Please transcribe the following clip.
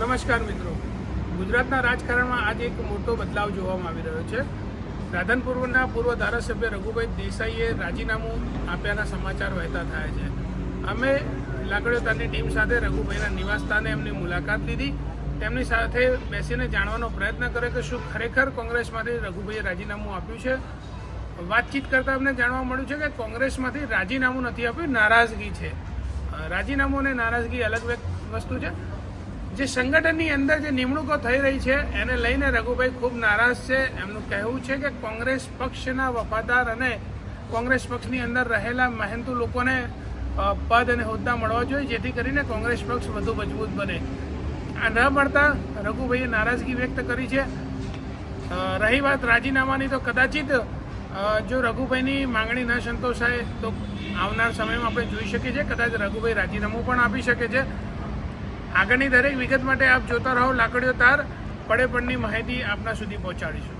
નમસ્કાર મિત્રો. ગુજરાતના રાજકારણમાં આજે એક મોટો બદલાવ જોવામાં આવી રહ્યો છે. રાધનપુરના પૂર્વ ધારાસભ્ય રઘુભાઈ દેસાઈએ રાજીનામું આપ્યાના સમાચાર વહેતા થયા છે. અમે લાકડીઓતાની ટીમ સાથે રઘુભાઈના નિવાસસ્થાને એમની મુલાકાત લીધી. તેમની સાથે બેસીને જાણવાનો પ્રયત્ન કર્યો કે શું ખરેખર કોંગ્રેસમાંથી રઘુભાઈએ રાજીનામું આપ્યું છે. વાતચીત કરતાં અમને જાણવા મળ્યું છે કે કોંગ્રેસમાંથી રાજીનામું નથી આપ્યું, નારાજગી છે. રાજીનામું અને નારાજગી અલગ વસ્તુ છે. જે સંગઠનની અંદર જે નિમણૂકો થઈ રહી છે, એને લઈને રઘુભાઈ ખૂબ નારાજ છે. એમનું કહેવું છે કે કોંગ્રેસ પક્ષના વફાદાર અને કોંગ્રેસ પક્ષની અંદર રહેલા મહેનતુ લોકોને પદ અને હોદ્દા મળવા જોઈએ, જેથી કરીને કોંગ્રેસ પક્ષ વધુ મજબૂત બને. આ ન મળતા રઘુભાઈએ નારાજગી વ્યક્ત કરી છે. રહી વાત રાજીનામાની તો કદાચિત જો રઘુભાઈની માંગણી ન સંતોષાય, તો આવનાર સમયમાં આપણે જોઈ શકીએ છીએ. કદાચ રઘુભાઈ રાજીનામું પણ આપી શકે છે. આગળની દરેક વિગત માટે આપ જોતા રહો લાકડીઓ તાર, પડે પડની માહિતી આપના સુધી પહોંચાડીશું.